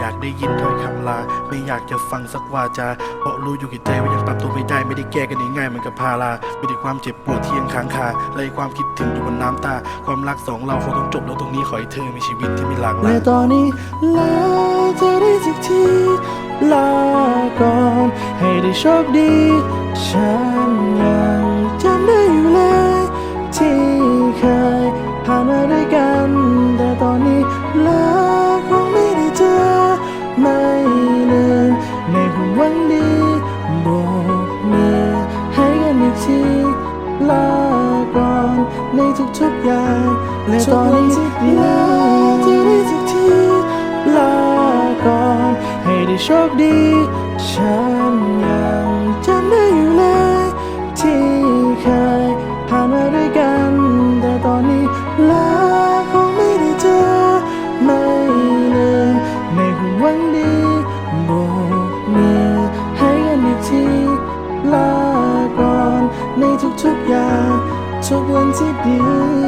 อยากได้ยินถ้อยคำลา ไม่อยากจะฟังสักวาจา เพราะรู้อยู่กับใจว่ายังปรับตัวไม่ได้ไม่ได้แก้กันง่ายๆเหมือนกับพาราไม่ได้ความเจ็บปวดที่ยังค้างคาและความคิดถึงอยู่บนน้ำตา ความรักสองเราคงต้องจบแล้วตรงนี้ขอให้เธอมีชีวิตที่มีหลากหลาและตอนนี้ลาเธอได้สักทีลาก่อนให้ได้โชคดีฉัน ทุกๆอย่างและตอนนี้ลาเธอได้สักทีลาก่อนให้ได้โชคดี ฉันยังจำได้อยู่เลยที่เคยผ่านมาด้วยกัน แต่ตอนนี้ลาคงไม่ได้เจอ ไม่ลืมในความหวังดีโบกมือให้กันอีกทีลาก่อนในทุกๆอย่าง ทุกวันที่ดี